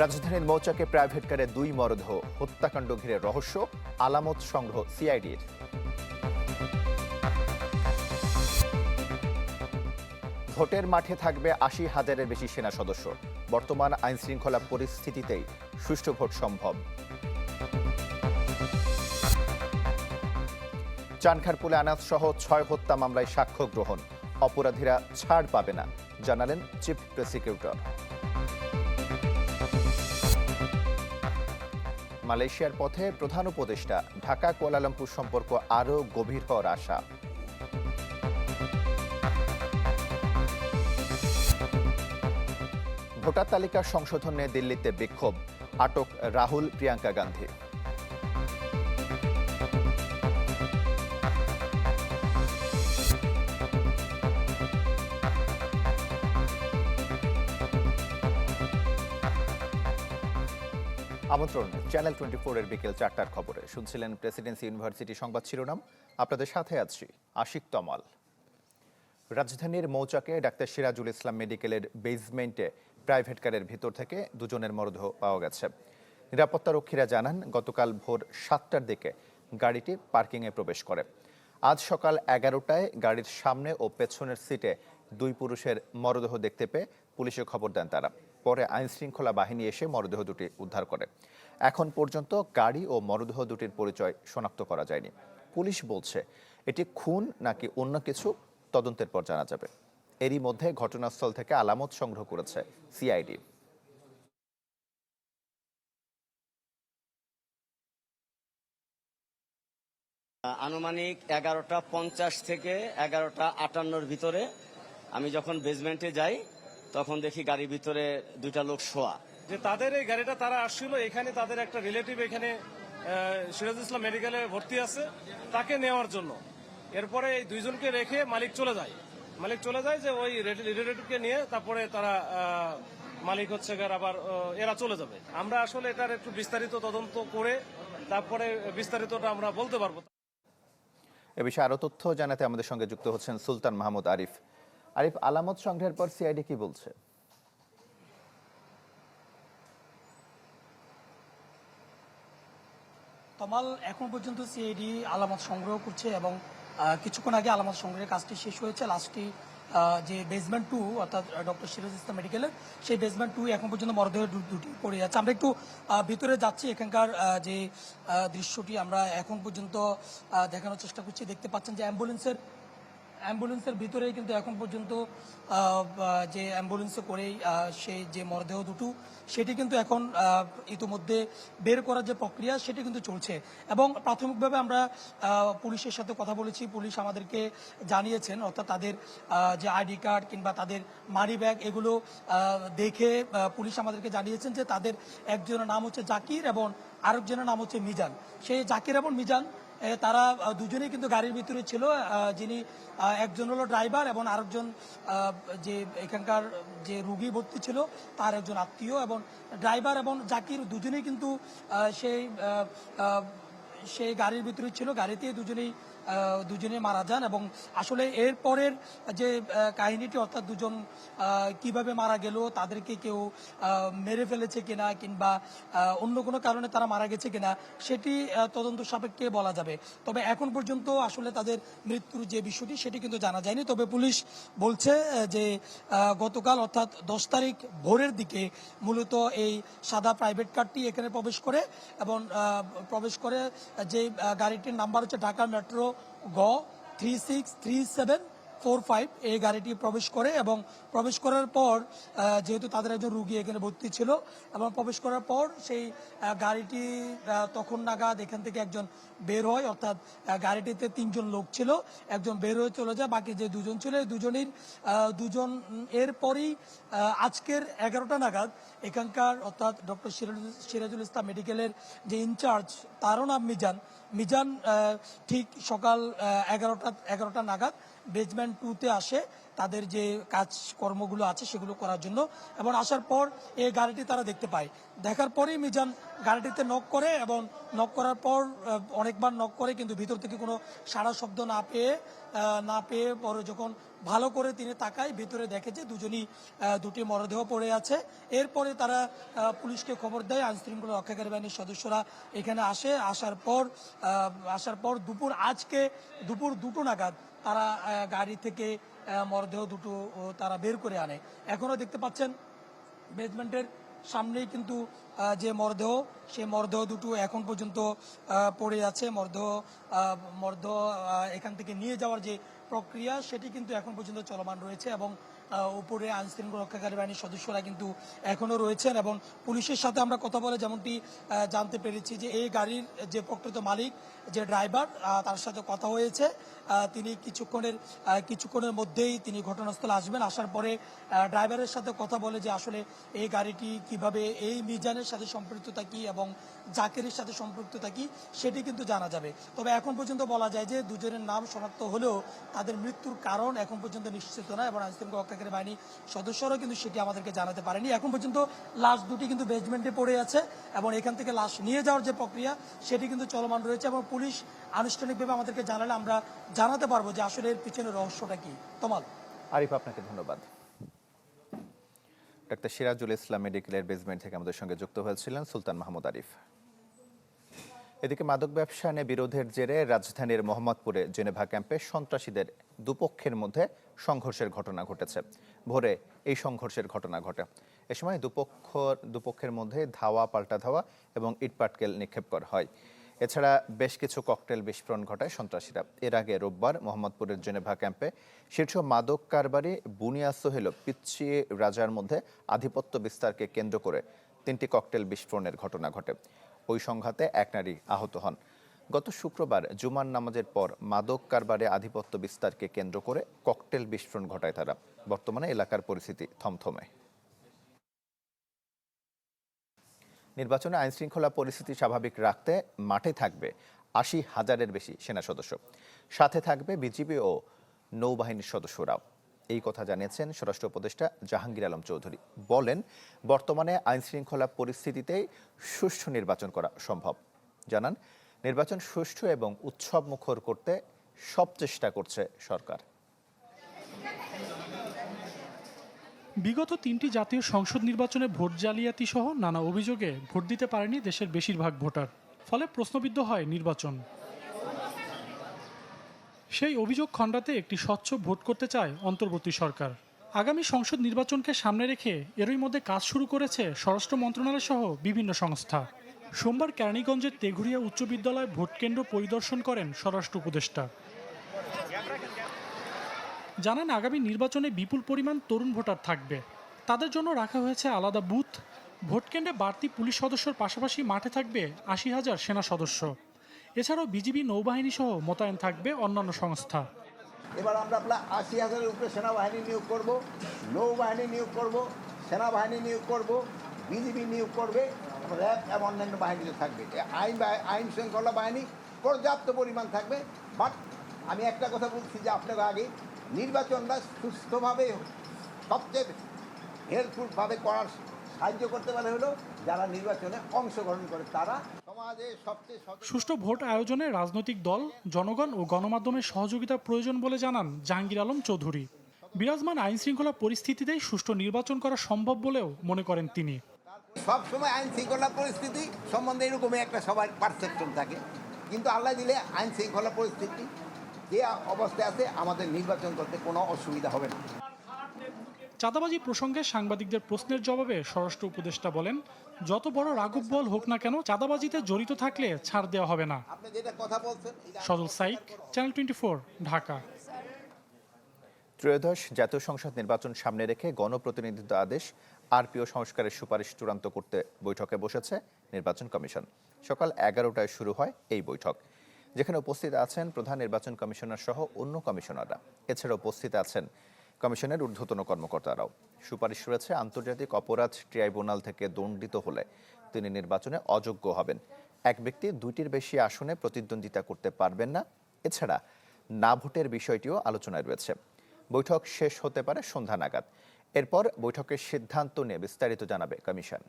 রাজধানীর মৌচাকে প্রাইভেট কারে দুই মরদেহ, হত্যাকাণ্ড ঘিরে রহস্য, আলামত সংগ্রহ সিআইডির ভোটের মাঠে থাকবে আশি হাজারের বেশি সেনা সদস্য। বর্তমান আইন শৃঙ্খলা পরিস্থিতিতেই সুষ্ঠু ভোট সম্ভব। চানখারপুলে আনাজ সহ ছয় হত্যা মামলায় সাক্ষ্য গ্রহণ। অপরাধীরা ছাড় পাবে না, জানালেন চিফ প্রসিকিউটর। মালয়েশিয়ার পথে প্রধান উপদেষ্টা, ঢাকা কুয়ালালামপুর সম্পর্ক আরও গভীর হওয়ার আশা। ভোটার তালিকা নিয়ে দিল্লিতে বিক্ষোভ, আটক রাহুল প্রিয়াঙ্কা গান্ধী। আমন্ত্রণ চ্যানেল টোয়েন্টি এর বিকেল চারটার খবরে। শুনছিলেন প্রেসিডেন্সি ইউনিভার্সিটি সংবাদ শিরোনাম। আপনাদের সাথে আছি আশিক তমাল। রাজধানীর মৌচাকে ডাক্তার সিরাজুল ইসলাম মেডিকেলের বেজমেন্টে প্রাইভেট কারের ভিতর থেকে দুজনের মরদেহ পাওয়া গেছে। নিরাপত্তারক্ষীরা জানান, গতকাল ভোর সাতটার দিকে গাড়িটি পার্কিংয়ে প্রবেশ করে। আজ সকাল এগারোটায় গাড়ির সামনে ও পেছনের সিটে দুই পুরুষের মরদেহ দেখতে পেয়ে পুলিশে খবর দেন তারা। পরে আইনশৃঙ্খলা বাহিনী এসে মরদেহ দুটি উদ্ধার করে। এখন পর্যন্ত গাড়ি ও মরদেহ দুটির পরিচয় শনাক্ত করা যায়নি। পুলিশ বলছে, এটি খুন নাকি অন্য কিছু তদন্তের পর জানা যাবে। এরই মধ্যে ঘটনাস্থল থেকে আলামত সংগ্রহ করেছে সিআইডি। আনুমানিক এগারোটা পঞ্চাশ থেকে এগারোটা আটান্নর ভিতরে আমি যখন বেসমেন্টে যাই তখন দেখি গাড়ির ভিতরে দুইটা লোক শোয়া। যে তাদের এই গাড়িটা তারা আসছিল এখানে তাদের একটা রিলেটিভ এখানে আহ, সিরাজ ইসলাম মেডিকেলে ভর্তি আছে তাকে নেওয়ার জন্য। এরপরে এই দুইজনকে রেখে মালিক চলে যায়। মালিক চলে যায় যে ওই রিলেটিভকে নিয়ে তারপরে তারা মালিক হচ্ছে আবার এরা চলে যাবে। আমরা আসলে এটার একটু বিস্তারিত তদন্ত করে তারপরে বিস্তারিতটা আমরা বলতে পারব। এ বিষয়ে আরও তথ্য জানাতে আমাদের সঙ্গে যুক্ত হচ্ছেন সুলতান মাহমুদ আরিফ। আরিফ, আলামত সংগ্রহের পর সিআইডি কি বলছে? তমাল, এখন পর্যন্ত সিআইডি আলামত সংগ্রহ করছে এবং কিছুক্ষণ আগে আলামত সংগ্রহের কাজটি শেষ হয়েছে। লাস্টটি যে বেসমেন্ট টু অর্থাৎ ডক্টর সিরাজ ইসলাম মেডিকেলের সেই বেসমেন্ট টু এখন পর্যন্ত মরদেহ দুটি পড়ে যাচ্ছে আমরা একটু ভিতরে যাচ্ছি। এখানকার যে দৃশ্যটি আমরা এখন পর্যন্ত দেখানোর চেষ্টা করছি। দেখতে পাচ্ছেন যে অ্যাম্বুলেন্সের অ্যাম্বুলেন্সের ভিতরেই কিন্তু এখন পর্যন্ত যে অ্যাম্বুলেন্সে করেই সেই যে মরদেহ দুটো, সেটি কিন্তু এখন ইতিমধ্যে বের করার যে প্রক্রিয়া, সেটি কিন্তু চলছে। এবং প্রাথমিকভাবে আমরা পুলিশের সাথে কথা বলেছি। পুলিশ আমাদেরকে জানিয়েছেন, অর্থাৎ তাদের যে আইডি কার্ড কিংবা তাদের মানি ব্যাগ, এগুলো দেখে পুলিশ আমাদেরকে জানিয়েছেন যে তাদের একজনের নাম হচ্ছে জাকির এবং আরেকজনের নাম হচ্ছে মিজান। সেই জাকির এবং মিজান তারা দুজনেই কিন্তু গাড়ির ভিতরে ছিল। যিনি একজন হলো ড্রাইভার এবং আরেকজন যে এখানকার যে রুগী ভর্তি ছিল, তার একজন আত্মীয় এবং ড্রাইভার এবং জাকির দুজনেই কিন্তু সেই সেই গাড়ির ভিতরে ছিল। গাড়িতেই দুজনেই দুজনে মারা যান এবং আসলে এর পরের যে কাহিনীটি অর্থাৎ দুজন কীভাবে মারা গেল, তাদেরকে কেউ মেরে ফেলেছে কিনা কিংবা অন্য কোনো কারণে তারা মারা গেছে কিনা, সেটি তদন্ত সাপেক্ষে বলা যাবে। তবে এখন পর্যন্ত আসলে তাদের মৃত্যুর যে বিষয়টি, সেটি কিন্তু জানা যায়নি। তবে পুলিশ বলছে যে গতকাল অর্থাৎ দশ তারিখ ভোরের দিকে মূলত এই সাদা প্রাইভেট কারটি এখানে প্রবেশ করে এবং প্রবেশ করে যে গাড়িটির নাম্বার হচ্ছে ঢাকা মেট্রো গ three six three seven four, five এই গাড়িটি প্রবেশ করে এবং প্রবেশ করার পর যেহেতু তাদের একজন রুগী এখানে ভর্তি ছিল, এবং প্রবেশ করার পর সেই গাড়িটি তখন নাগাদ এখান থেকে একজন বের হয়, অর্থাৎ গাড়িটিতে তিনজন লোক ছিল, একজন বের হয়ে চলে যায়, বাকি যে দুজন ছিল দুজনের দুজন এরপরই আজকের এগারোটা নাগাদ এখানকার, অর্থাৎ ডক্টর সিরাজুল ইসলাম মেডিকেলের যে ইনচার্জ, তারও নাম মিজান। মিজান ঠিক সকাল এগারোটা এগারোটা নাগাদ বেজমেন্ট টুতে আসে, তাদের যে কাজকর্মগুলো আছে সেগুলো করার জন্য। এবং আসার পর এই গাড়িটি তারা দেখতে পায়। দেখার পরেই মিজান গাড়িটিতে নক করে এবং নক করার পর অনেকবার নক করে কিন্তু ভিতর থেকে কোনো সারা শব্দ না পেয়ে না পেয়ে পরে যখন ভালো করে তিনি তাকায়, ভিতরে দেখে যে দুজনই দুটি মরদেহ পড়ে আছে। এরপরে তারা পুলিশকে খবর দেয় আইন শৃঙ্খলা রক্ষাকারী বাহিনীর সদস্যরা এখানে আসে। আসার পর আসার পর দুপুর, আজকে দুপুর দুটো নাগাদ তারা গাড়ি থেকে মরদেহ দুটো তারা বের করে আনে। এখনও দেখতে পাচ্ছেন বেজমেন্টের সামনেই কিন্তু যে মরদেহ, সেই মরদেহ দুটো এখন পর্যন্ত পড়ে আছে। মরদেহ মরদেহ এখান থেকে নিয়ে যাওয়ার যে প্রক্রিয়া, সেটি কিন্তু এখন পর্যন্ত চলমান রয়েছে এবং উপরে আইন শৃঙ্খলা রক্ষাকারী বাহিনীর সদস্যরা কিন্তু এখনও রয়েছেন এবং পুলিশের সাথে আমরা কথা বলে যেমনটি জানতে পেরেছি যে এই গাড়ির যে প্রকৃত মালিক, যে ড্রাইভার তার সাথে কথা হয়েছে। তিনি কিছুক্ষণের কিছুক্ষণের মধ্যেই তিনি ঘটনাস্থলে আসবেন। আসার পরে ড্রাইভারের সাথে কথা বলে যে আসলে এই গাড়িটি কীভাবে, এই মিজানের সাথে সম্পৃক্ততা কি এবং জাকেরের সাথে সম্পৃক্ততা থাকি, সেটি কিন্তু জানা যাবে। তবে এখন পর্যন্ত বলা যায় যে দুজনের নাম শনাক্ত হলেও তাদের মৃত্যুর কারণ এখন পর্যন্ত নিশ্চিত নয় এবং আইনশৃঙ্খলা রক্ষাকারী বাহিনী সদস্যরাও কিন্তু সেটি আমাদেরকে জানাতে পারেনি। এখন পর্যন্ত লাশ দুটি কিন্তু বেসমেন্টে পড়ে আছে এবং এখান থেকে লাশ নিয়ে যাওয়ার যে প্রক্রিয়া, সেটি কিন্তু চলমান রয়েছে এবং পুলিশ আনুষ্ঠানিকভাবে আমাদেরকে জানালে আমরা জানাতে পারব যে আসলে এর পিছনে রহস্যটা কি। তমাল। আরিফ, আপনাকে ধন্যবাদ। ডাক্তার সিরাজুল ইসলাম মেডিকেলের বেসমেন্ট থেকে আমাদের সঙ্গে যুক্ত হয়েছিলেন সুলতান মাহমুদ আরিফ। এদিকে মাদক ব্যবসা নিয়ে বিরোধের জেরে রাজধানীর মোহাম্মদপুরে জেনেভা ক্যাম্পে সন্ত্রাসীদের দুপক্ষের মধ্যে সংঘর্ষের ঘটনা ঘটেছে। ভোরে এই সংঘর্ষের ঘটনা ঘটে। এ সময় দুপক্ষ, দুপক্ষের মধ্যে ধাওয়া, পাল্টা ধাওয়া এবং ইটপাটকেল নিক্ষেপ করা হয়। এছাড়া বেশ কিছু ককটেল বিস্ফোরণ ঘটায় সন্ত্রাসীরা। এর আগে রোববার মোহাম্মদপুরের জেনেভা ক্যাম্পে শীর্ষ মাদক কারবারি বুনিয়া সোহেল পিচ্ছি রাজার মধ্যে আধিপত্য বিস্তারকে কেন্দ্র করে তিনটি ককটেল বিস্ফোরণের ঘটনা ঘটে। ওই সংঘাতে এক নারী আহত হন। গত শুক্রবার জুমার নামাজের পর মাদক কারবারে আধিপত্য বিস্তারকে কেন্দ্র করে ককটেল বিস্ফোরণ ঘটায় তারা। বর্তমানে এলাকার পরিস্থিতি থমথমে। নির্বাচনে আইন শৃঙ্খলা পরিস্থিতি স্বাভাবিক রাখতে মাঠে থাকবে আশি হাজারের বেশি সেনা সদস্য। সাথে থাকবে বিজিবি ও নৌবাহিনীর সদস্যরাও। এই কথা জানিয়েছেন স্বরাষ্ট্র উপদেষ্টা জাহাঙ্গীর আলম চৌধুরী। বলেন, বর্তমানে আইন শৃঙ্খলা পরিস্থিতিতেই সুষ্ঠু নির্বাচন করা সম্ভব। জানান, নির্বাচন সুষ্ঠু এবং উৎসব মুখর করতে সব চেষ্টা করছে সরকার। বিগত তিনটি জাতীয় সংসদ নির্বাচনে ভোট জালিয়াতি সহ নানা অভিযোগে ভোট দিতে পারেনি দেশের বেশিরভাগ ভোটার। ফলে প্রশ্নবিদ্ধ হয় নির্বাচন। সেই অভিযোগ খণ্ডাতে একটি স্বচ্ছ ভোট করতে চায় অন্তর্বর্তী সরকার। আগামী সংসদ নির্বাচনকে সামনে রেখে এরই মধ্যে কাজ শুরু করেছে স্বরাষ্ট্র মন্ত্রণালয় সহ বিভিন্ন সংস্থা। সোমবার কেরানীগঞ্জের তেঘুরিয়া উচ্চ বিদ্যালয় ভোটকেন্দ্র পরিদর্শন করেন স্বরাষ্ট্র উপদেষ্টা। জানান, আগামী নির্বাচনে বিপুল পরিমাণ তরুণ ভোটার থাকবে। তাদের জন্য রাখা হয়েছে আলাদা বুথ। ভোটকেন্দ্রে বাড়তি পুলিশ সদস্যর পাশাপাশি মাঠে থাকবে আশি হাজার সেনা সদস্য। এছাড়াও বিজিবি নৌবাহিনী সহ মোতায়েন থাকবে অন্যান্য সংস্থা। এবার আমরা প্রায় আশি হাজারের উপরে সেনাবাহিনী নিয়োগ করব, নৌবাহিনী নিয়োগ করব, সেনাবাহিনী নিয়োগ করব, বিজিবি নিয়োগ করবে র্যাব এবং অন্যান্য বাহিনীতে থাকবে। আইন আইন শৃঙ্খলা বাহিনী পর্যাপ্ত পরিমাণ থাকবে, বাট আমি একটা কথা বলছি যে আপনারা আগে নির্বাচনটা সুস্থভাবে সবচেয়ে হেল্পফুলভাবে করার সাহায্য করতে পারে হলো যারা নির্বাচনে অংশগ্রহণ করে তারা সুষ্ঠু ভোট আয়োজনে রাজনৈতিক দল জনগণ ও গণমাধ্যমের সহযোগিতা প্রয়োজন বলে জানান জাহাঙ্গীর আলম চৌধুরী। বিরাজমান আইন শৃঙ্খলা পরিস্থিতিতেই সুষ্ঠু নির্বাচন করা সম্ভব বলেও মনে করেন তিনি। সব সময় আইন শৃঙ্খলা পরিস্থিতি সম্বন্ধে এরকমই একটা সবার পারসেপশন থাকে। কিন্তু আল্লাহ দিলে আইন শৃঙ্খলা পরিস্থিতি যে অবস্থায় আছে আমাদের নির্বাচন করতে কোনো অসুবিধা হবে না। চাঁদাবাজি প্রসঙ্গে সাংবাদিকদের প্রশ্নের জবাবে স্বরাষ্ট্র উপদেষ্টা বলেন যত বড় রাঘব বল হোক না কেন চাঁদাবাজিতে জড়িত থাকলে ছাড় দেওয়া হবে না। আপনি যেটা কথা বলছেন এটা Sajal psych channel twenty Dhaka. ত্রয়োদশ জাতীয় সংসদ নির্বাচন সামনে রেখে গণপ্রতিনিধিত্ব আদেশ আরপিও সংস্কারের সুপারিশ চূড়ান্ত করতে বৈঠকে বসেছে নির্বাচন কমিশন। সকাল এগারোটায় শুরু হয় এই বৈঠক। যেখানে উপস্থিত আছেন প্রধান নির্বাচন কমিশনার সহ অন্য কমিশনাররা। এছাড়া উপস্থিত আছেন কমিশনের ঊর্ধ্বতন কর্মকর্তারাও। সুপারিশ রয়েছে আন্তর্জাতিক অপরাধ ট্রাইব্যুনাল থেকে দণ্ডিত হলে তিনি নির্বাচনে অযোগ্য হবেন। এক ব্যক্তি দুইটির বেশি আসনে প্রতিদ্বন্দ্বিতা করতে পারবেন না। এছাড়া না ভোটের বিষয়টিও আলোচনায় রয়েছে। বৈঠক শেষ হতে পারে সন্ধ্যা নাগাদ। এরপর বৈঠকের সিদ্ধান্ত নিয়ে বিস্তারিত জানাবে কমিশন।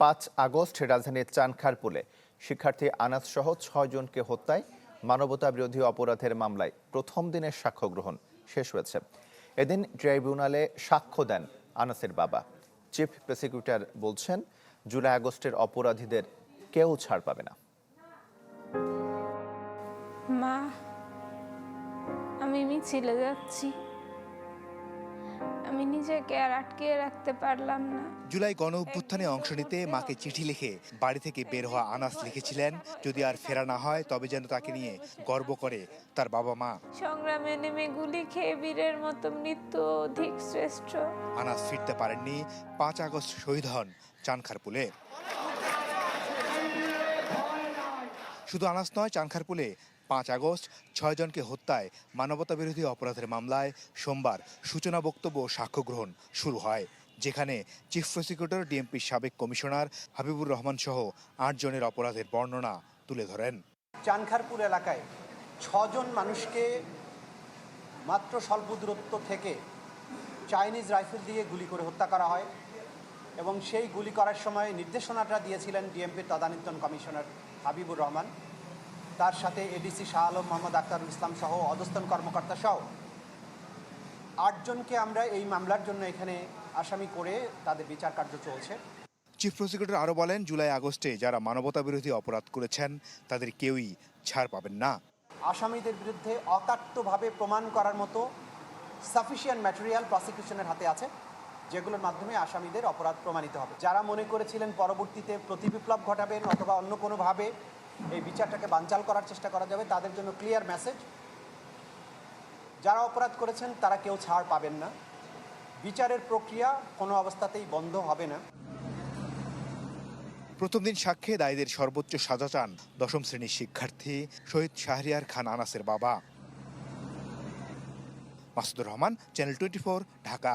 পাঁচ আগস্ট রাজধানীর চানখারপুলে শিক্ষার্থী আনাস সহ ছয় জনকে হত্যায় মানবতা বিরোধী অপরাধের মামলায় প্রথম দিনের সাক্ষ্য গ্রহণ শেষ হয়েছে। এদিন ট্রাইব্যুনালে সাক্ষ্য দেন আনাসের বাবা। চিফ প্রসিকিউটর বলছেন, জুলাই আগস্টের অপরাধীদের কেউ ছাড় পাবে না। মা, আমি মিছিলে যাচ্ছি। আমি নিজেকে আর আটকে রাখতে পারলাম না। জুলাই গণ অভ্যুত্থানে অংশ নিতে মাকে চিঠি লিখে বাড়ি থেকে বের হওয়া আনাস লিখেছিলেন যদি আর ফেরা না হয় তবে যেন তাকে নিয়ে গর্ব করে তার বাবা মা। সংগ্রামে নেমে গুলি খেয়ে বীরের মতো মৃত্যু অধিক শ্রেষ্ঠ। আনাস ফিরতে পারেননি। পাঁচ আগস্ট শহীদ হন চানখারপুলে। শুধু আনাস নয় চানখারপুলে পাঁচ আগস্ট ছয়জনকে হত্যায় মানবতা বিরোধী অপরাধের মামলায় সোমবার সূচনা বক্তব্য সাক্ষ্য গ্রহণ শুরু হয়, যেখানে চিফ প্রসিকিউটর, ডিএমপির সাবেক কমিশনার হাবিবুর রহমান সহ আট জনের অপরাধের বর্ণনা তুলে ধরেন। চানখারপুর এলাকায় ছজন মানুষকে মাত্র স্বল্প দূরত্ব থেকে চাইনিজ রাইফেল দিয়ে গুলি করে হত্যা করা হয় এবং সেই গুলি করার সময় নির্দেশনাটা দিয়েছিলেন ডিএমপির তদানীন্তন কমিশনার হাবিবুর রহমান। তার সাথে এডিসি শাহ আলম মোহাম্মদ আক্তারুল ইসলাম সহ অধস্তন কর্মকর্তা সহ আটজনকে আমরা এই মামলার জন্য এখানে আসামি করে তাদের বিচার কার্য চলছে। চিফ প্রসিকিউটর আরও বলেন জুলাই আগস্টে যারা মানবতা বিরোধী অপরাধ করেছেন তাদের কেউই ছাড় পাবেন না। আসামিদের বিরুদ্ধে অকাট্যভাবে প্রমাণ করার মতো সাফিসিয়েন্ট ম্যাটেরিয়াল প্রসিকিউশনের হাতে আছে যেগুলোর মাধ্যমে আসামিদের অপরাধ প্রমাণিত হবে। যারা মনে করেছিলেন পরবর্তীতে প্রতিবিপ্লব ঘটাবেন অথবা অন্য কোনোভাবে এই বিচারটাকে বানচাল করার চেষ্টা করা যাবে। তাদের জন্য ক্লিয়ার মেসেজ যারা অপরাধ করেছেন তারা কেউ ছাড় পাবেন না। বিচারের প্রক্রিয়া কোনো অবস্থাতেই বন্ধ হবে না। প্রথম দিন সাক্ষ্যে দায়ীদের সর্বোচ্চ সাজা চান দশম শ্রেণির শিক্ষার্থী শহীদ শাহরিয়ার খান আনাসের বাবা। Masudur Rahman channel twenty Dhaka.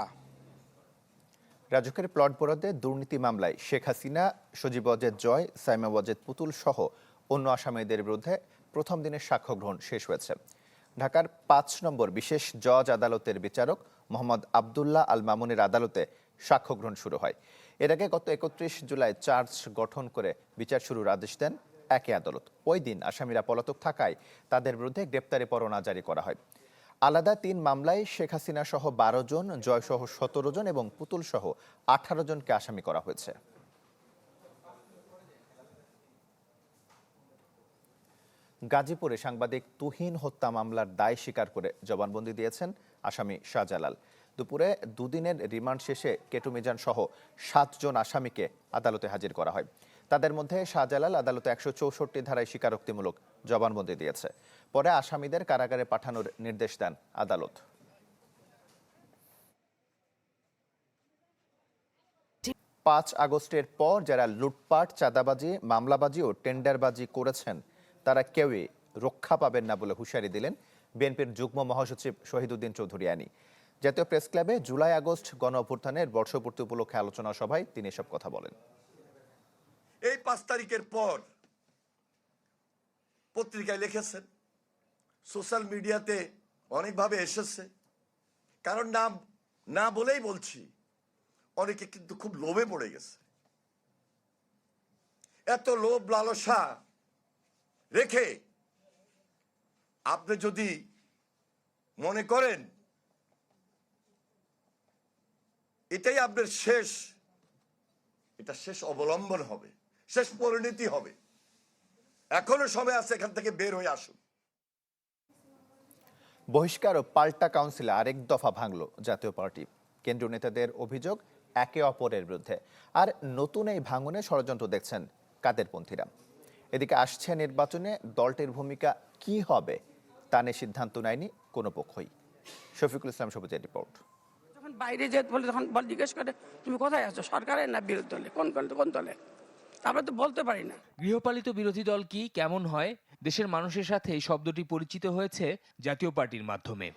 রাজকের plot বরাদ্দে দুর্নীতি মামলায় শেখ হাসিনা সজীব অজেদ জয় সাইমা ওয়াজেদ পুতুল সহ অন্য আসামিদের বিরুদ্ধে প্রথম দিনের সাক্ষ্য গ্রহণ শেষ হয়েছে। ঢাকার পাঁচ নম্বর বিশেষ জজ আদালতের বিচারক মোহাম্মদ আবদুল্লাহ আল মামুনের আদালতে সাক্ষ্য গ্রহণ শুরু হয়। এর আগে গত একত্রিশ জুলাই চার্জ গঠন করে বিচার শুরুর আদেশ দেন একই আদালত। ওই দিন আসামিরা পলাতক থাকায় তাদের বিরুদ্ধে গ্রেপ্তারি পরোয়ানা জারি করা হয়। আলাদা তিন মামলায় শেখ হাসিনা সহ বারো জন জয় সহ সতেরো জন এবং পুতুল সহ আঠারো জনকে আসামি করা হয়েছে। গাজীপুরে সাংবাদিক তুহিন হত্যা মামলার দায় স্বীকার করে জবানবন্দি দিয়েছেন আসামি শাহজালাল। দুপুরে দুদিনের রিমান্ড শেষে কেটু মিজান সহ সাতজন আসামিকে আদালতে হাজির করা হয়। তাদের মধ্যে শাহজালাল আদালতে একশো চৌষট্টি ধারায় স্বীকারোক্তিমূলক জবানবন্দি দিয়েছে। পরে আসামিদের কারাগারে পাঠানোর নির্দেশ দেন আদালত। পাঁচ আগস্টের পর যারা লুটপাট, চাঁদাবাজি, মামলাবাজি ও টেন্ডারবাজি করেছেন তারা কেউই রক্ষা পাবেন না বলে হুঁশিয়ারি দিলেন বিএনপির যুগ্ম মহাসচিব শহীদুদ্দিন চৌধুরী আনি। জাতীয় প্রেস ক্লাবে জুলাই আগস্ট গণ অভ্যুত্থানের বর্ষপূর্তি উপলক্ষে আলোচনা সভায় তিনি এসব কথা বলেন। এই পাঁচ তারিখের পর পত্রিকায় লিখেছেন, সোশ্যাল মিডিয়াতে অনেকভাবে এসেছে। কারণ নাম, না বলেই বলছি, অনেকে কিন্তু খুব লোভে পড়ে গেছে। এত লোভ, লালসা রেখে আপনি যদি মনে করেন, এটাই আপনার শেষ, এটা শেষ অবলম্বন হবে, শেষ পরিণতি হবে। এখনও সময় আছে এখান থেকে বের হয়ে আসুন। বহিষ্কার ও পাল্টা কাউন্সিলে আরেক দফা ভাঙল জাতীয় পার্টি। কেন্দ্রীয় নেতাদের অভিযোগ একে অপরের বিরুদ্ধে। আর নতুন এই ভাঙনে ষড়যন্ত্র দেখছেন কাদেরপন্থীরা। এদিকে আসছে নির্বাচনে দলটির ভূমিকা কি হবে তা নিয়ে সিদ্ধান্ত নেয়নি কোনো পক্ষই। শফিকুল ইসলাম সবুজের রিপোর্ট। যখন বাইরে যেতে বলে তখন বল জিজ্ঞেস করে তুমি কোথায় আছো? সরকারের না বিরোধী দলে? কোন কোন কোন দলে? আমরা তো বলতে পারি না। গৃহপালিত বিরোধী দল কি কেমন হয়? দেশের মানুষের সাথে এই শব্দটি পরিচিত হয়েছে জাতীয় পার্টির মাধ্যমে।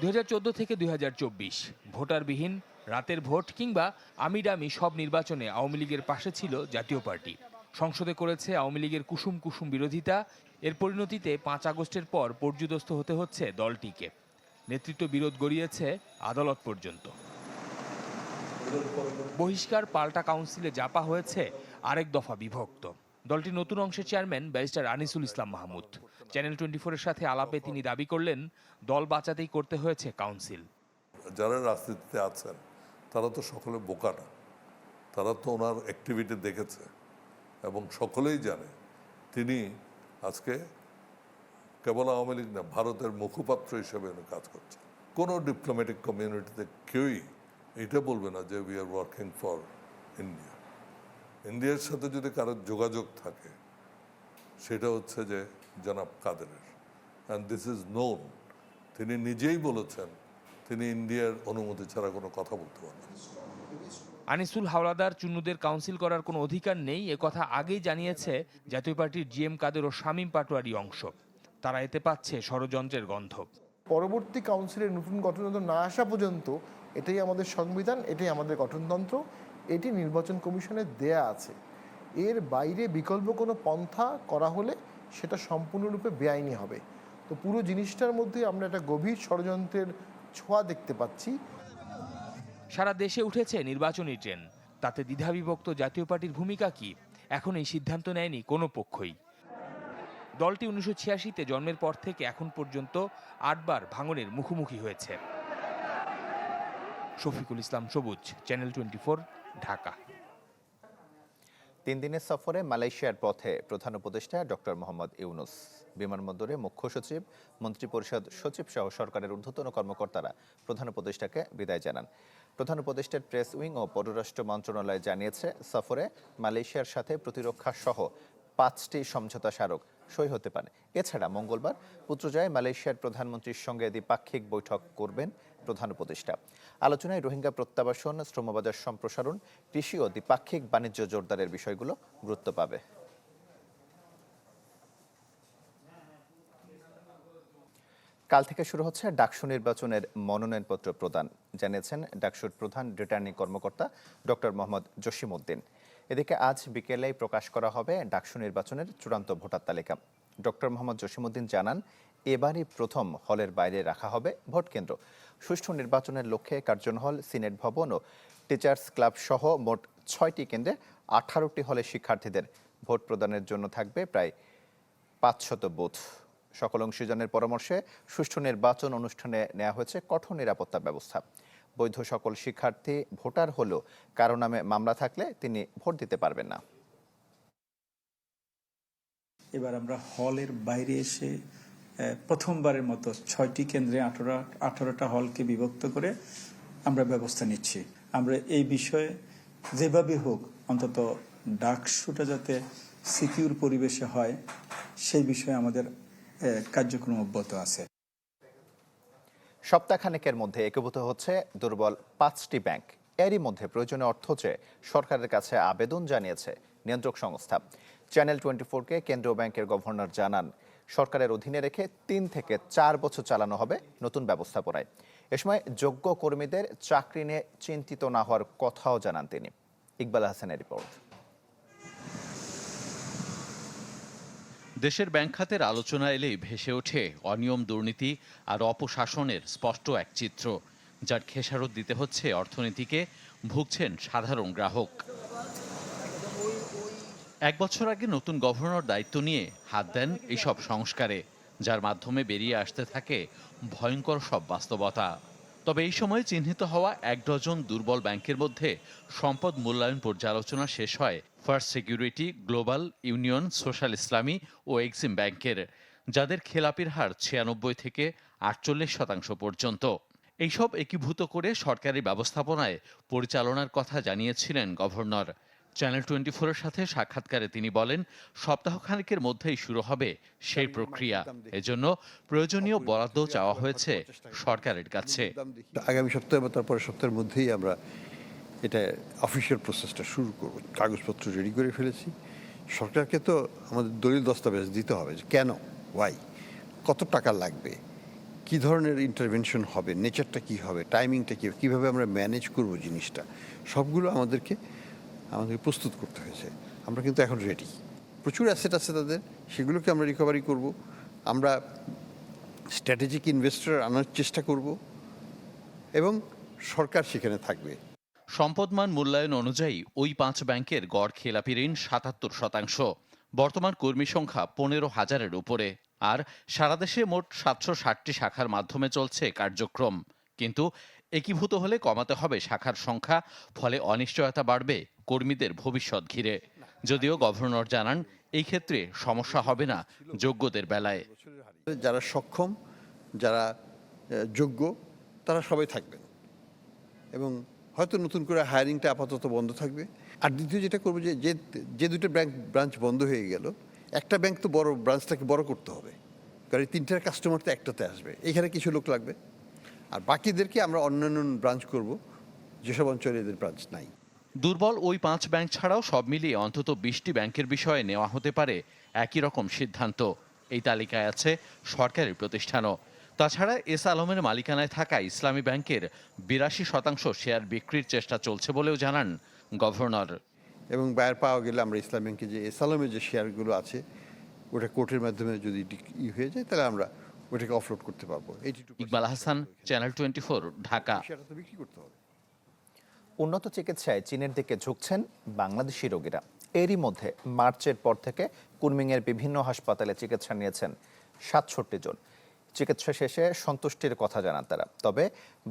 দুই হাজার চোদ্দ থেকে দুই হাজার চব্বিশ ভোটারবিহীন রাতের ভোট কিংবা আমিডামি সব নির্বাচনে আওয়ামী লীগের পাশে ছিল জাতীয় পার্টি। সংসদে করেছে আওয়ামী লীগের কুসুম কুসুম বিরোধিতা। এর পরিণতিতে পাঁচ আগস্টের পর পর্যুদস্ত হতে হচ্ছে দলটিকে। নেতৃত্ব বিরোধ গড়িয়েছে আদালত পর্যন্ত। বহিষ্কার পাল্টা কাউন্সিলে জাপা হয়েছে আরেক দফা বিভক্ত। দলটির নতুন অংশের chairman barrister Anisul Islam Mahmud. Channel twenty ফোরের সাথে আলাপে তিনি দাবি করলেন, দল বাঁচাতেই করতে হয়েছে কাউন্সিল। যারা রাজনীতিতে আছেন, তারা তো সকলে বোকা না। তারা তো ওনার অ্যাক্টিভিটি দেখেছে। এবং সকলেই জানে, তিনি আজকে কেবল আওয়ামী লীগ না, ভারতের মুখপাত্র হিসেবে উনি কাজ করছেন। কোনো ডিপ্লোম্যাটিক কমিউনিটিতে কেউই এটা বলবে না যে we are working for India ইন্ডিয়ার সাথে যদি কারোর যোগাযোগ থাকে, সেটা হচ্ছে যে, জনাব কাদেরের। অ্যান্ড দিস ইজ নোন তিনি নিজেই বলেছেন, তিনি ইন্ডিয়ার অনুমতি ছাড়া কোনো কথা বলতে পারেন। আনিসুল হাওলাদার চুন্নুদের কাউন্সিল করার কোনো অধিকার নেই। কথা আগেই জানিয়েছে জাতীয় পার্টির জিএম কাদের ও শামীম পাটোয়ারি অংশ। তারা এতে পাচ্ছে ষড়যন্ত্রের গন্ধ। পরবর্তী কাউন্সিলের নতুন গঠনতন্ত্র না আসা পর্যন্ত এটাই আমাদের সংবিধান, এটাই আমাদের গঠনতন্ত্র, এটি নির্বাচন কমিশনের দেয়া আছে। এর বাইরে বিকল্প কোনো পন্থা করা হলে সেটা সম্পূর্ণরূপে বেআইনি হবে। তো পুরো জিনিসটার মধ্যে আমরা একটা গভীর ষড়যন্ত্রের ছোঁয়া দেখতে পাচ্ছি। সারা দেশে উঠেছে নির্বাচনী ট্রেন। তাতে দ্বিধাবিভক্ত জাতীয় পার্টির ভূমিকা কি? এখন এই সিদ্ধান্ত নেয়নি কোনো পক্ষই। দলটি উনিশশো ছিয়াশিতে জন্মের পর থেকে এখন পর্যন্ত আটবার ভাঙনের মুখোমুখি হয়েছে। শফিকুল ইসলাম, সবুজ, চ্যানেল টোয়েন্টি ঢাকা। তিন দিনের সফরে মালয়েশিয়ার পথে প্রধান উপদেষ্টা ডক্টর মোহাম্মদ ইউনুস। বিমানবন্দরে মুখ্য সচিব, মন্ত্রিপরিষদ সচিব সহ সরকারের ঊর্ধ্বতন কর্মকর্তারা প্রধান উপদেষ্টাকে বিদায় জানান। প্রধান উপদেষ্টার প্রেস উইং ও পররাষ্ট্র মন্ত্রণালয় জানিয়েছে, সফরে মালয়েশিয়ার সাথে প্রতিরক্ষা সহ পাঁচটি সমঝোতা স্মারক সই হতে পারে। এছাড়া মঙ্গলবার পুত্রজয় মালয়েশিয়ার প্রধানমন্ত্রীর সঙ্গে দ্বিপাক্ষিক বৈঠক করবেন প্রধান উপদেষ্টা। আলোচনায় রোহিঙ্গা প্রত্যাবাসন, শ্রমবাজার সম্প্রসারণ, কৃষি ও দ্বিপাক্ষিক বাণিজ্য জোরদারের বিষয়গুলো গুরুত্ব পাবে। কাল থেকে শুরু হচ্ছে ডাকসু নির্বাচনের মনোনয়নপত্র প্রদান। জানিয়েছেন ডাকসুর প্রধান রিটার্নিং কর্মকর্তা ডক্টর মোহাম্মদ জসিমউদ্দিন। এদিকে আজ বিকেলে প্রকাশ করা হবে ডাকসু নির্বাচনের চূড়ান্ত ভোটার তালিকা। ডক্টর মোহাম্মদ জসিমউদ্দিন জানান, এবারই প্রথম হলের বাইরে রাখা হবে ভোট কেন্দ্র। সুষ্ঠু নির্বাচনের লক্ষ্যে কার্জন হল, সিনেট ভবন ও টিচার্স ক্লাব সহ মোট ছয়টি কেন্দ্রে আঠারোটি হলে শিক্ষার্থীদের ভোট প্রদানের জন্য থাকবে প্রায় পাঁচশত বুথ। সকল অংশীজনের পরামর্শে সুষ্ঠু নির্বাচন অনুষ্ঠানে নেওয়া হয়েছে কঠোর নিরাপত্তা ব্যবস্থা। বৈধ সকল শিক্ষার্থী ভোটার হলেও কারও নামে মামলা থাকলে তিনি ভোট দিতে পারবেন না। এবার আমরা হলের বাইরে এসে প্রথমবারের মতো ছয়টি কেন্দ্রে আঠারো, আঠারোটা হলকে বিভক্ত করে আমরা ব্যবস্থা নিচ্ছি। আমরা এই বিষয়ে যেভাবে হোক অন্তত ডাকসুটা যাতে সিকিউর পরিবেশে হয়, সেই বিষয়ে আমাদের কার্যক্রম অব্যাহত আছে। সপ্তাহখানেকের মধ্যে একীভূত হচ্ছে দুর্বল পাঁচটি ব্যাংক। এরই মধ্যে প্রয়োজনীয় অর্থ চেয়ে সরকারের কাছে আবেদন জানিয়েছে নিয়ন্ত্রক সংস্থা। চ্যানেল টোয়েন্টি ফোরকে কেন্দ্রীয় ব্যাংকের গভর্নর জানান, সরকারের অধীনে রেখে তিন থেকে চার বছর চালানো হবে নতুন ব্যবস্থাপনায়। এ সময় যোগ্য কর্মীদের চাকরি নিয়ে চিন্তিত না হওয়ার কথাও জানান তিনি। ইকবাল হাসানের রিপোর্ট। দেশের ব্যাংক খাতের আলোচনা এলেই ভেসে ওঠে অনিয়ম দুর্নীতি আর অপশাসনের স্পষ্ট এক চিত্র, যার খেসারত দিতে হচ্ছে অর্থনীতিকে, ভুগছেন সাধারণ গ্রাহক। এক বছর আগে নতুন গভর্নর দায়িত্ব নিয়ে হাত দেন এইসব সংস্কারে, যার মাধ্যমে বেরিয়ে আসতে থাকে ভয়ঙ্কর সব বাস্তবতা। তবে এই সময়ে চিহ্নিত হওয়া এক ডজন দুর্বল ব্যাংকের মধ্যে সম্পদ মূল্যায়ন পর্যালোচনা শেষ হয় First Security, Global Union, Social Islami ও এক্সিম ব্যাংকের, যাদের খেলাপির হার ছিয়ানব্বই থেকে আটচল্লিশ শতাংশ পর্যন্ত। এইসব একীভূত করে সরকারি ব্যবস্থাপনায় পরিচালনার কথা জানিয়েছিলেন গভর্নর। চ্যানেল টোয়েন্টি ফোরের সাথে সাক্ষাৎকারে তিনি বলেন, সপ্তাহখানেকের মধ্যেই শুরু হবে সেই প্রক্রিয়া। এজন্য প্রয়োজনীয় বরাদ্দ চাওয়া হয়েছে সরকারের কাছে। আগামী সপ্তাহে বা তারপরের সপ্তাহের মধ্যেই আমরা এটা অফিসিয়াল প্রসেসটা শুরু করব, কাগজপত্র রেডি করে ফেলেছি। সরকারকে তো আমাদের দলিল দস্তাবেজ দিতে হবে যে কেন ওয়াই কত টাকা লাগবে, কি ধরনের ইন্টারভেনশন হবে নেচারটা কি হবে টাইমিংটা কি, কীভাবে আমরা ম্যানেজ করব জিনিসটা, সবগুলো আমাদেরকে আমাদেরকে প্রস্তুত করতে হয়েছে। আমরা কিন্তু এখন রেডি প্রচুর অ্যাসেট আছে তাদের, সেগুলোকে আমরা রিকভারি করব। আমরা স্ট্র্যাটেজিক ইনভেস্টর আনার চেষ্টা করব। এবং সরকার সেখানে থাকবে। সম্পদমান মূল্যায়ন অনুযায়ী ওই পাঁচ ব্যাংকের গড় খেলাপি ঋণ সাতাত্তর শতাংশ। বর্তমান কর্মী সংখ্যা পনেরো হাজারের উপরে। আর সারা দেশে মোট সাতশো ষাটটি শাখার মাধ্যমে চলছে কার্যক্রম। কিন্তু একীভূত হলে কমাতে হবে শাখার সংখ্যা, ফলে অনিশ্চয়তা বাড়বে কর্মীদের ভবিষ্যৎ ঘিরে। যদিও গভর্নর জানান, এই ক্ষেত্রে সমস্যা হবে না যোগ্যদের বেলায়। যারা সক্ষম, যারা যোগ্য, তারা সবাই থাকবেন। এবং হয়তো নতুন করে হায়ারিংটা আপাতত বন্ধ থাকবে। আর দ্বিতীয় যেটা করব যে যে দুটো ব্যাংক ব্রাঞ্চ বন্ধ হয়ে গেল, একটা ব্যাংক তো বড় ব্রাঞ্চটাকে বড় করতে হবে। কারণ তিনটার কাস্টমার তো একটাতে আসবে। এখানে কিছু লোক লাগবে। আর বাকিদেরকে আমরা অন্যান্য ব্রাঞ্চ করব। যেসব অঞ্চলে এদের ব্রাঞ্চ নাই। দুর্বল ওই পাঁচ ব্যাংক ছাড়াও সব মিলিয়ে অন্তত বিশটি ব্যাংকের বিষয়ে নেওয়া হতে পারে একই রকম সিদ্ধান্ত। এই তালিকায় আছে সরকারি প্রতিষ্ঠানও। তাছাড়া এস আলমের মালিকানায় থাকা ইসলামী ব্যাংকের বিরাশি শতাংশ শেয়ার বিক্রির চেষ্টা চলছে বলেও জানান গভর্নর। এবং বায়ার পাওয়া গেলে আমরা ইসলাম ব্যাংকে যে এসালামের যে শেয়ারগুলো আছে ওটা কোর্টের মাধ্যমে যদি ই হয়ে যায় তাহলে আমরা ওটাকে অফলোড করতে পারব। Iqbal Hasan channel twenty four Dhaka বিক্রি করতে হবে। উন্নত চিকিৎসায় চীনের দিকে ঝুঁকছেন বাংলাদেশি রোগীরা। এরই মধ্যে মার্চের পর থেকে কুনমিংয়ের বিভিন্ন হাসপাতালে চিকিৎসা নিয়েছেন সাতষট্টি জন। চিকিৎসা শেষে সন্তুষ্টির কথা জানান তারা। তবে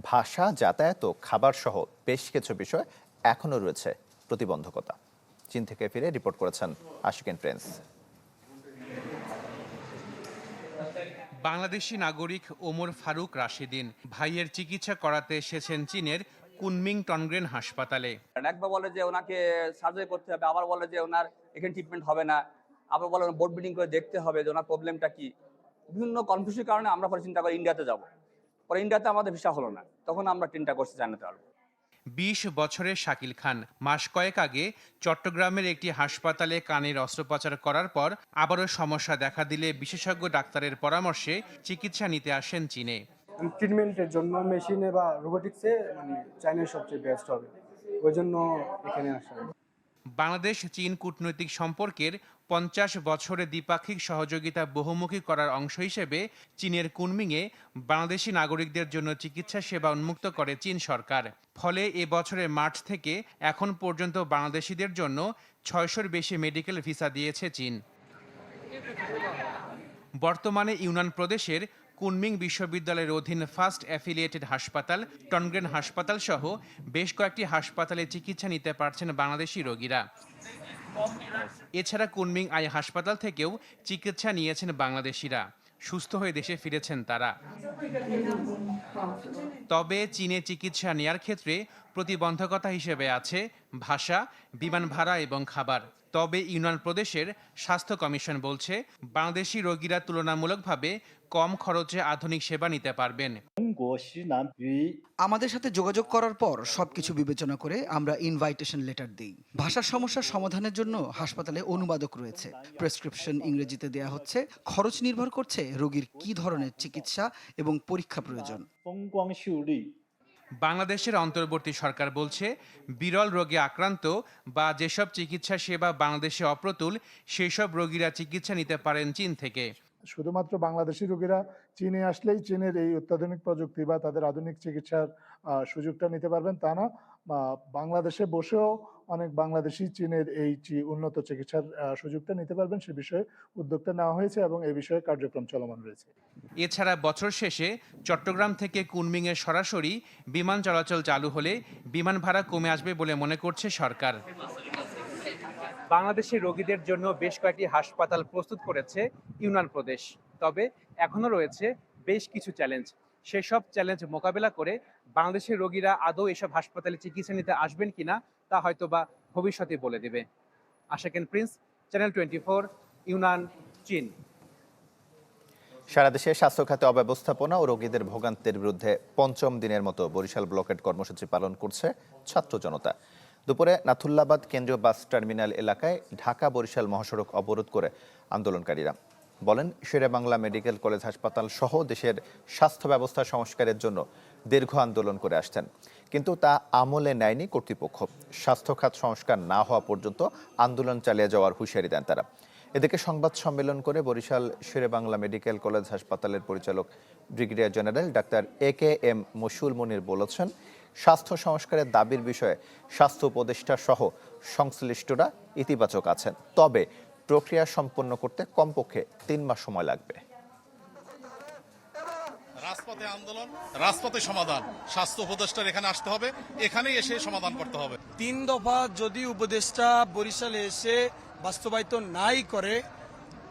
ভাষা যাতায়াত ও খাবার সহ বেশ কিছু বিষয় এখনও রয়েছে প্রতিবন্ধকতা। চীন থেকে ফিরে রিপোর্ট করেছেন আশিকেন প্রিন্স বাংলাদেশি নাগরিক ওমর ফারুক রাশিদিন ভাইয়ের চিকিৎসা করাতে এসেছেন চীনের কুনমিং টনগ্রেন হাসপাতালে। একবার বলে যে ওনাকে সার্জারি করতে হবে আবার বলে যে ওনার এখানে ট্রিটমেন্ট হবে না আবার বলে বোর্ড মিটিং করে দেখতে হবে যে ওনার প্রবলেমটা কি। বিভিন্ন কনফিউশনের কারণে আমরা পরে চিন্তা করি ইন্ডিয়াতে যাব। পরে ইন্ডিয়াতে আমাদের ভিসা হলো না। তখন আমরা চিন্তা করছি জানাতে পারব। বিশ বছরের শাকিল খান মাস কয়েক আগে চট্টগ্রামের একটি হাসপাতালে কানের অস্ত্রোপচার করার পর আবারও সমস্যা দেখা দিলে বিশেষজ্ঞ ডাক্তারের পরামর্শে চিকিৎসা নিতে আসেন চীনে। ট্রিটমেন্টের জন্য মেশিনে বা রোবোটিক্সে মানে চাইনার সবচেয়ে বেস্ট হবে। ওই জন্য এখানে আসা। বাংলাদেশ চীন কূটনৈতিক সম্পর্কের পঞ্চাশ বছরে দ্বিপাক্ষিক সহযোগিতা বহুমুখী করার অংশ হিসেবে চীনের কুনমিংয়ে বাংলাদেশি নাগরিকদের জন্য চিকিৎসা সেবা উন্মুক্ত করে চীন সরকার। ফলে এ বছরের মার্চ থেকে এখন পর্যন্ত বাংলাদেশিদের জন্য ছয়শোর বেশি মেডিকেল ভিসা দিয়েছে চীন। বর্তমানে ইউনান প্রদেশের কুনমিং বিশ্ববিদ্যালয়ের অধীন ফার্স্ট অ্যাফিলিয়েটেড হাসপাতাল, টনগ্রেন হাসপাতাল সহ বেশ কয়েকটি হাসপাতালে চিকিৎসা নিতে পারছেন বাংলাদেশি রোগীরা। এছাড়া কুনমিং আই হাসপাতাল থেকেও চিকিৎসা নিয়েছেন বাংলাদেশিরা। সুস্থ হয়ে দেশে ফিরেছেন তারা। তবে চীনে চিকিৎসা নেয়ার ক্ষেত্রে প্রতিবন্ধকতা হিসেবে আছে ভাষা বিমান ভাড়া এবং খাবার। তবে ইউনান প্রদেশের স্বাস্থ্য কমিশন বলছে, বাংলাদেশি রোগীরা তুলনামূলকভাবে কম খরচে আধুনিক সেবা নিতে পারবেন। আমাদের সাথে যোগাযোগ করার পর সবকিছু বিবেচনা করে আমরা ইনভাইটেশন লেটার দিই। ভাষার সমস্যার সমাধানের জন্য হাসপাতালে অনুবাদক রয়েছে। প্রেসক্রিপশন ইংরেজিতে দেয়া হচ্ছে, খরচ নির্ভর করছে রোগীর কি ধরনের চিকিৎসা এবং পরীক্ষা প্রয়োজন। বাংলাদেশের অন্তর্বর্তী সরকার বলছে, বিরল রোগে আক্রান্ত বা যেসব চিকিৎসা সেবা বাংলাদেশে অপ্রতুল সেসব রোগীরা চিকিৎসা নিতে পারেন চীন থেকে। শুধুমাত্র বাংলাদেশি রোগীরা চীনে আসলেই চীনের এই অত্যাধুনিক প্রযুক্তি বা তাদের আধুনিক চিকিৎসার সুযোগটা নিতে পারবেন তা না। বাংলাদেশে বসেও অনেক বাংলাদেশি চীনের এই চি- উন্নত চিকিৎসার সুযোগটা নিতে পারবেন সে বিষয়ে উদ্যোগটা নেওয়া হয়েছে এবং এই বিষয়ে কার্যক্রম চলমান রয়েছে। এছাড়া বছর শেষে চট্টগ্রাম থেকে কুনমিংয়ে সরাসরি বিমান চলাচল চালু হলে বিমান ভাড়া কমে আসবে বলে মনে করছে সরকার। বাংলাদেশের রোগীদের জন্য বেশ কয়েকটি হাসপাতাল প্রস্তুত করেছে ইউনান প্রদেশ। তবে এখনও রয়েছে বেশ কিছু চ্যালেঞ্জ। সেসব চ্যালেঞ্জ মোকাবেলা করে বাংলাদেশের রোগীরা আদৌ এসব হাসপাতালে চিকিৎসা নিতে আসবেন কিনা তা হয়তো বা ভবিষ্যতে বলে দেবে। আশাকেন Prince, channel twenty four, Yunnan, চীন। সারা দেশে স্বাস্থ্য খাতে অব্যবস্থাপনা ও রোগীদের ভোগান্তির বিরুদ্ধে পঞ্চম দিনের মতো বরিশাল ব্লকেট কর্মসূচি পালন করছে ছাত্র জনতা। দুপুরে নাথুল্লাবাদ কেন্দ্রীয় বাস টার্মিনাল এলাকায় ঢাকা বরিশাল মহাসড়ক অবরোধ করে আন্দোলনকারীরা। বলেন, শেরেবাংলা মেডিকেল কলেজ হাসপাতাল সহ দেশের স্বাস্থ্য ব্যবস্থা সংস্কারের জন্য দীর্ঘ আন্দোলন করে আসছেন। কিন্তু তা আমলে নেয়নি কর্তৃপক্ষ। স্বাস্থ্য খাত সংস্কার না হওয়া পর্যন্ত আন্দোলন চালিয়ে যাওয়ার হুঁশিয়ারি দেন তারা। এদিকে সংবাদ সম্মেলন করে বরিশাল শেরেবাংলা মেডিকেল কলেজ হাসপাতালের পরিচালক brigadier general doctor A K M Mashul Monir বলেছেন, স্বাস্থ্য সংস্কারের দাবির বিষয়ে স্বাস্থ্য উপদেষ্টা সহ সংশ্লিষ্টরা ইতিবাচক আছেন। তবে প্রক্রিয়া সম্পন্ন করতে কমপক্ষে তিন মাস সময় লাগবে। রাজপথে আন্দোলন রাজপথে সমাধান। স্বাস্থ্য উপদেষ্টার এখানে আসতে হবে এখানেই এসে সমাধান করতে হবে। তিন দফা যদি উপদেষ্টা বরিশালে এসে বাস্তবায়িত নাই করে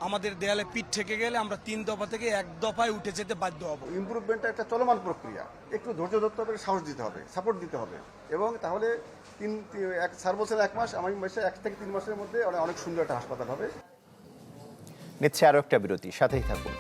আমাদের দেয়ালে পিঠ থেকে গেলে আমরা তিন দফা থেকে এক দফায় উঠে যেতে বাধ্য হব। ইম্প্রুভমেন্টটা একটা চলমান প্রক্রিয়া। একটু ধৈর্য ধরতে হবে সাহস দিতে হবে সাপোর্ট দিতে হবে। এবং তাহলে তিন এক চার বছর এক মাস আমি মাসে এক থেকে তিন মাসের মধ্যে অনেক সুন্দর একটা হাসপাতাল হবে। নিচ্ছে আরও একটা বিরতি সাথেই থাকুন।